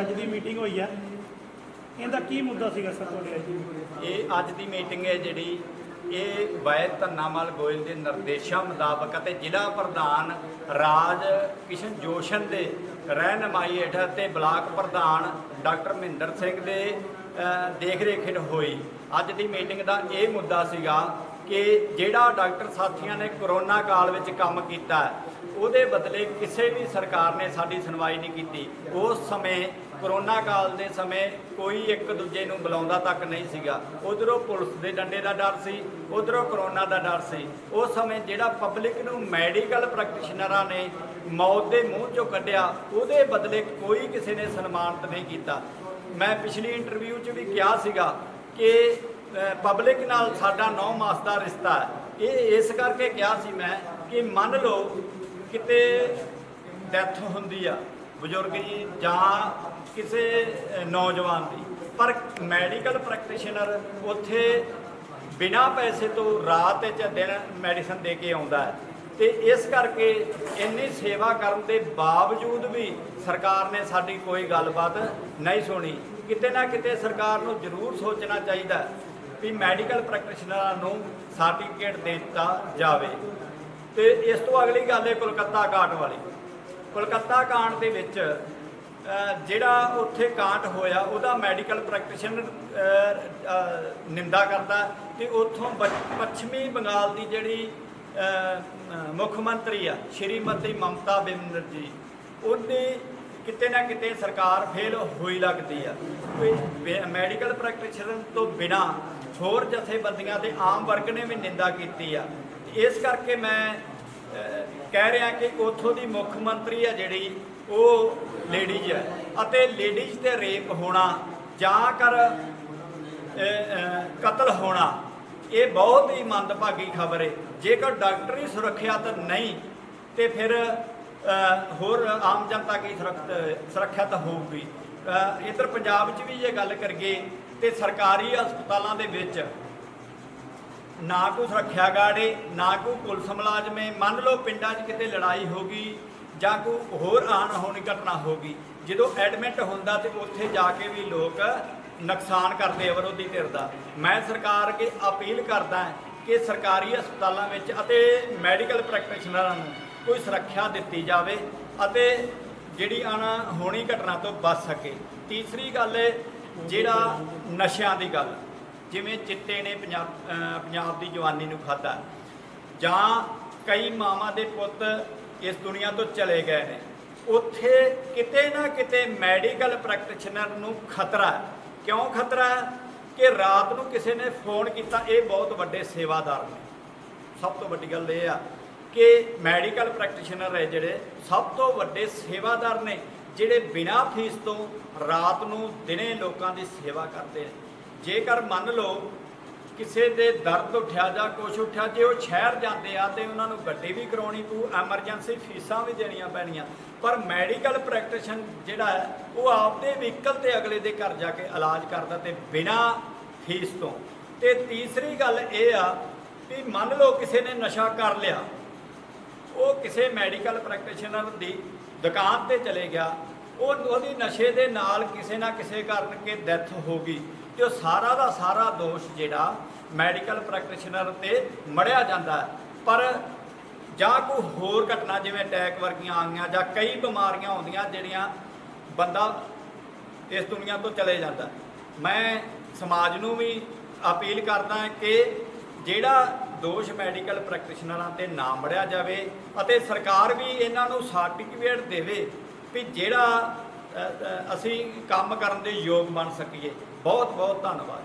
ਅੱਜ ਦੀ ਮੀਟਿੰਗ ਹੋਈ ਹੈ ਇਹਦਾ ਕੀ ਮੁੱਦਾ ਸੀਗਾ ਸਰ ਤੁਹਾਡੇ ਇਹ ਅੱਜ ਦੀ ਮੀਟਿੰਗ ਹੈ ਜਿਹੜੀ, ਇਹ ਵੈਦ ਧੰਨਾਮਲ ਗੋਇਲ ਦੇ ਨਿਰਦੇਸ਼ਾਂ ਮੁਤਾਬਕ ਅਤੇ ਜ਼ਿਲ੍ਹਾ ਪ੍ਰਧਾਨ ਰਾਜ ਕਿਸ਼ਨ ਜੋਸ਼ਨ ਦੇ ਰਹਿਨਮਾਈ ਹੇਠ ਤੇ ਬਲਾਕ ਪ੍ਰਧਾਨ ਡਾਕਟਰ ਮਹਿੰਦਰ ਸਿੰਘ ਦੇ ਦੇਖ ਰੇਖ ਹੇਠ ਹੋਈ। ਅੱਜ ਦੀ ਮੀਟਿੰਗ ਦਾ ਇਹ ਮੁੱਦਾ ਸੀਗਾ ਕਿ ਜਿਹੜਾ ਡਾਕਟਰ ਸਾਥੀਆਂ ਨੇ ਕਰੋਨਾ ਕਾਲ ਵਿੱਚ ਕੰਮ ਕੀਤਾ, ਉਹਦੇ ਬਦਲੇ ਕਿਸੇ ਵੀ ਸਰਕਾਰ ਨੇ ਸਾਡੀ ਸੁਣਵਾਈ ਨਹੀਂ ਕੀਤੀ। ਉਸ ਸਮੇਂ, ਕਰੋਨਾ ਕਾਲ ਦੇ ਸਮੇਂ ਕੋਈ ਇੱਕ ਦੂਜੇ ਨੂੰ ਬੁਲਾਉਂਦਾ ਤੱਕ ਨਹੀਂ ਸੀਗਾ। ਉਧਰੋਂ ਪੁਲਿਸ ਦੇ ਡੰਡੇ ਦਾ ਡਰ ਸੀ, ਉਧਰੋਂ ਕਰੋਨਾ ਦਾ ਡਰ ਸੀ। ਉਸ ਸਮੇਂ ਜਿਹੜਾ ਪਬਲਿਕ ਨੂੰ ਮੈਡੀਕਲ ਪ੍ਰੈਕਟੀਸ਼ਨਰਾਂ ਨੇ ਮੌਤ ਦੇ ਮੂੰਹ ਚੋਂ ਕੱਢਿਆ, ਉਹਦੇ ਬਦਲੇ ਕੋਈ ਕਿਸੇ ਨੇ ਸਨਮਾਨਿਤ ਨਹੀਂ ਕੀਤਾ। ਮੈਂ ਪਿਛਲੀ ਇੰਟਰਵਿਊ 'ਚ ਵੀ ਕਿਹਾ ਸੀਗਾ ਕਿ ਪਬਲਿਕ ਨਾਲ ਸਾਡਾ 9 ਮਾਸ ਦਾ ਰਿਸ਼ਤਾ ਹੈ। ਇਹ ਇਸ ਕਰਕੇ ਕਿਹਾ ਸੀ ਮੈਂ ਕਿ ਮੰਨ ਲਓ ਕਿਤੇ ਡੈਥ ਹੁੰਦੀ ਆ, ਬਜ਼ੁਰਗ ਦੀ ਜਾਂ ਕਿਸੇ ਨੌਜਵਾਨ ਦੀ। ਪਰ ਮੈਡੀਕਲ ਪ੍ਰੈਕਟੀਸ਼ਨਰ ਉੱਥੇ ਬਿਨਾਂ ਪੈਸੇ ਤੋਂ ਰਾਤ ਤੇ ਜਾਂ ਦਿਨ ਮੈਡੀਸਨ ਦੇ ਕੇ ਆਉਂਦਾ ਹੈ। ਤੇ ਇਸ ਕਰਕੇ ਇੰਨੀ ਸੇਵਾ ਕਰਨ ਦੇ ਬਾਵਜੂਦ ਵੀ ਸਰਕਾਰ ਨੇ ਸਾਡੀ ਕੋਈ ਗੱਲਬਾਤ ਨਹੀਂ ਸੁਣੀ। ਕਿਤੇ ਨਾ ਕਿਤੇ ਸਰਕਾਰ ਨੂੰ ਜ਼ਰੂਰ ਸੋਚਣਾ ਚਾਹੀਦਾ ਵੀ ਮੈਡੀਕਲ ਪ੍ਰੈਕਟੀਸ਼ਨਰਾਂ ਨੂੰ ਸਰਟੀਫਿਕੇਟ ਦੇ ਦਿੱਤਾ ਜਾਵੇ। ਤੇ ਇਸ ਤੋਂ ਅਗਲੀ ਗੱਲ ਹੈ ਕੋਲਕਾਤਾ ਕਾਂਡ ਵਾਲੀ। ਕੋਲਕਾਤਾ ਕਾਂਡ ਦੇ ਵਿੱਚ ਜਿਹੜਾ ਉੱਥੇ ਕਾਂਟ ਹੋਇਆ, ਉਹਦਾ ਮੈਡੀਕਲ ਪ੍ਰੈਕਟੀਸ਼ਨਰ ਨਿੰਦਾ ਕਰਦਾ ਤੇ ਉੱਥੋਂ ਬ- ਪੱਛਮੀ ਬੰਗਾਲ ਦੀ ਜਿਹੜੀ ਮੁੱਖ ਮੰਤਰੀ ਆ, ਸ਼੍ਰੀਮਤੀ ਮਮਤਾ ਬੈਨਰਜੀ ਉਹਨੇ ਕਿਤੇ ਨਾ ਕਿਤੇ ਸਰਕਾਰ ਫੇਲ ਹੋਈ ਲੱਗਦੀ ਆ। ਮੈਡੀਕਲ ਪ੍ਰੈਕਟੀਸ਼ਨਰ ਤੋਂ ਬਿਨਾ ਹੋਰ ਜਥੇਬੰਦੀਆਂ ਤੇ ਆਮ ਵਰਗ ਨੇ ਵੀ ਨਿੰਦਾ ਕੀਤੀ ਆ। ਇਸ ਕਰਕੇ ਮੈਂ ਕਹਿ ਰਿਹਾ ਕਿ ਉਥੋਂ ਦੀ ਮੁੱਖ ਮੰਤਰੀ ਆ ਜਿਹੜੀ, ਉਹ ਲੇਡੀਜ਼ ਹੈ ਅਤੇ ਲੇਡੀਜ਼ ਤੇ ਰੇਪ ਹੋਣਾ, ਜਾਂ ਕਰ ਕਤਲ ਹੋਣਾ, ਇਹ ਬਹੁਤ ਹੀ ਮੰਦਭਾਗੀ ਖਬਰ ਹੈ ਜੇਕਰ ਡਾਕਟਰੀ ਸੁਰੱਖਿਅਤ ਨਹੀਂ, ਤੇ ਫਿਰ ਹੋਰ ਆਮ ਜਨਤਾ ਕੀ ਸੁਰੱਖਿਅਤ ਸੁਰੱਖਿਅਤ ਹੋਊਗੀ? ਅਹ, ਇੱਧਰ ਪੰਜਾਬ 'ਚ ਵੀ ਜੇ ਗੱਲ ਕਰੀਏ ਤੇ ਸਰਕਾਰੀ ਹਸਪਤਾਲਾਂ ਦੇ ਵਿੱਚ ਨਾ ਕੋਈ ਸੁਰੱਖਿਆ ਗਾਰਡ ਏ ਨਾ ਕੋਈ ਪੁਲਿਸ ਮੁਲਾਜ਼ਮ ਮੰਨ ਲਓ ਪਿੰਡਾਂ 'ਚ ਕਿਤੇ ਲੜਾਈ ਹੋ ਗਈ ਜਾਂ ਕੋਈ ਹੋਰ ਅਣਹੋਣੀ ਘਟਨਾ ਹੋ ਗਈ ਜਦੋਂ ਐਡਮਿਟ ਹੁੰਦਾ ਤੇ ਉੱਥੇ ਜਾ ਕੇ ਵੀ ਲੋਕ ਨੁਕਸਾਨ ਕਰਦੇ ਆ ਵਿਰੋਧੀ ਧਿਰ ਦਾ। ਮੈਂ ਸਰਕਾਰ ਅੱਗੇ ਅਪੀਲ ਕਰਦਾ ਕਿ ਸਰਕਾਰੀ ਹਸਪਤਾਲਾਂ ਵਿੱਚ ਅਤੇ ਮੈਡੀਕਲ ਪ੍ਰੈਕਟੀਸ਼ਨਰਾਂ ਨੂੰ ਕੋਈ ਸੁਰੱਖਿਆ ਦਿੱਤੀ ਜਾਵੇ ਅਤੇ ਜਿਹੜੀ ਅਣਹੋਣੀ ਘਟਨਾ ਤੋਂ ਬਚ ਸਕੇ। ਤੀਸਰੀ ਗੱਲ ਏ ਜਿਹੜਾ ਨਸ਼ਿਆਂ ਦੀ ਗੱਲ, ਜਿਵੇਂ ਚਿੱਟੇ ਨੇ ਪੰਜਾਬ ਪੰਜਾਬ ਦੀ ਜਵਾਨੀ ਨੂੰ ਖਾਧਾ, ਜਾਂ ਕਈ ਮਾਵਾਂ ਦੇ ਪੁੱਤ ਇਸ ਦੁਨੀਆ ਤੋਂ ਚਲੇ ਗਏ ਨੇ, ਉੱਥੇ ਕਿਤੇ ਨਾ ਕਿਤੇ ਮੈਡੀਕਲ ਪ੍ਰੈਕਟੀਸ਼ਨਰ ਨੂੰ ਖਤਰਾ ਕਿਉਂ ਖਤਰਾ ਕਿ ਰਾਤ ਨੂੰ ਕਿਸੇ ਨੇ ਫੋਨ ਕੀਤਾ, ਇਹ ਬਹੁਤ ਵੱਡੇ ਸੇਵਾਦਾਰ ਨੇ। ਸਭ ਤੋਂ ਵੱਡੀ ਗੱਲ ਇਹ ਆ ਕਿ ਮੈਡੀਕਲ ਪ੍ਰੈਕਟੀਸ਼ਨਰ ਹੈ ਜਿਹੜੇ, ਸਭ ਤੋਂ ਵੱਡੇ ਸੇਵਾਦਾਰ ਨੇ, ਜਿਹੜੇ ਬਿਨਾਂ ਫੀਸ ਤੋਂ ਰਾਤ ਨੂੰ ਦਿਨੇ ਲੋਕਾਂ ਦੀ ਸੇਵਾ ਕਰਦੇ ਨੇ ਜੇਕਰ ਮੰਨ ਲਓ ਕਿਸੇ ਦੇ ਦਰਦ ਉੱਠਿਆ ਜਾਂ ਕੁਛ ਉੱਠਿਆ, ਜੇ ਉਹ ਸ਼ਹਿਰ ਜਾਂਦੇ ਆ ਤੇ ਉਹਨਾਂ ਨੂੰ ਗੱਡੀ ਵੀ ਕਰਾਉਣੀ ਪਊ, ਐਮਰਜੈਂਸੀ ਫੀਸਾਂ ਵੀ ਦੇਣੀਆਂ ਪੈਣੀਆਂ। ਪਰ ਮੈਡੀਕਲ ਪ੍ਰੈਕਟੀਸ਼ਨ ਜਿਹੜਾ ਹੈ, ਉਹ ਆਪਦੇ ਵਹੀਕਲ ਤੇ ਅਗਲੇ ਦੇ ਘਰ ਜਾ ਕੇ ਇਲਾਜ ਕਰਦਾ ਤੇ ਬਿਨਾਂ ਫੀਸ ਤੋਂ। ਤੇ ਤੀਸਰੀ ਗੱਲ ਇਹ ਆ ਵੀ ਮੰਨ ਲਓ ਕਿਸੇ ਨੇ ਨਸ਼ਾ ਕਰ ਲਿਆ, ਉਹ ਕਿਸੇ ਮੈਡੀਕਲ ਪ੍ਰੈਕਟੀਸ਼ਨਰ ਦੀ ਦੁਕਾਨ ਤੇ ਚਲੇ ਗਿਆ, ਉਹ ਉਹਦੀ ਨਸ਼ੇ ਦੇ ਨਾਲ ਕਿਸੇ ਨਾ ਕਿਸੇ ਕਾਰਨ ਕੇ ਡੈਥ ਹੋ ਗਈ। ਤੇ ਉਹ ਸਾਰਾ ਦਾ ਸਾਰਾ ਦੋਸ਼ ਜਿਹੜਾ ਮੈਡੀਕਲ ਪ੍ਰੈਕਟੀਸ਼ਨਰ ਤੇ ਮੜਿਆ ਜਾਂਦਾ ਪਰ ਜਾਂ ਕੋਈ ਹੋਰ ਘਟਨਾ ਜਿਵੇਂ ਅਟੈਕ ਵਰਗੀਆਂ ਆ ਜਾਂ ਕਈ ਬਿਮਾਰੀਆਂ ਆਉਂਦੀਆਂ ਜਿਹੜੀਆਂ ਬੰਦਾ ਇਸ ਦੁਨੀਆ ਤੋਂ ਚਲੇ ਜਾਂਦਾ ਮੈਂ ਸਮਾਜ ਨੂੰ ਵੀ ਅਪੀਲ ਕਰਦਾ ਕਿ ਜਿਹੜਾ ਦੋਸ਼ ਮੈਡੀਕਲ ਪ੍ਰੈਕਟੀਸ਼ਨਰਾਂ ਤੇ ਨਾ ਮੜਿਆ ਜਾਵੇ ਅਤੇ ਸਰਕਾਰ ਵੀ ਇਹਨਾਂ ਨੂੰ ਸਰਟੀਫਿਕੇਟ ਦੇਵੇ ਵੀ ਜਿਹੜਾ ਅਸੀਂ ਕੰਮ ਕਰਨ ਦੇ ਯੋਗ ਬਣ ਸਕੀਏ। ਬਹੁਤ ਬਹੁਤ ਧੰਨਵਾਦ।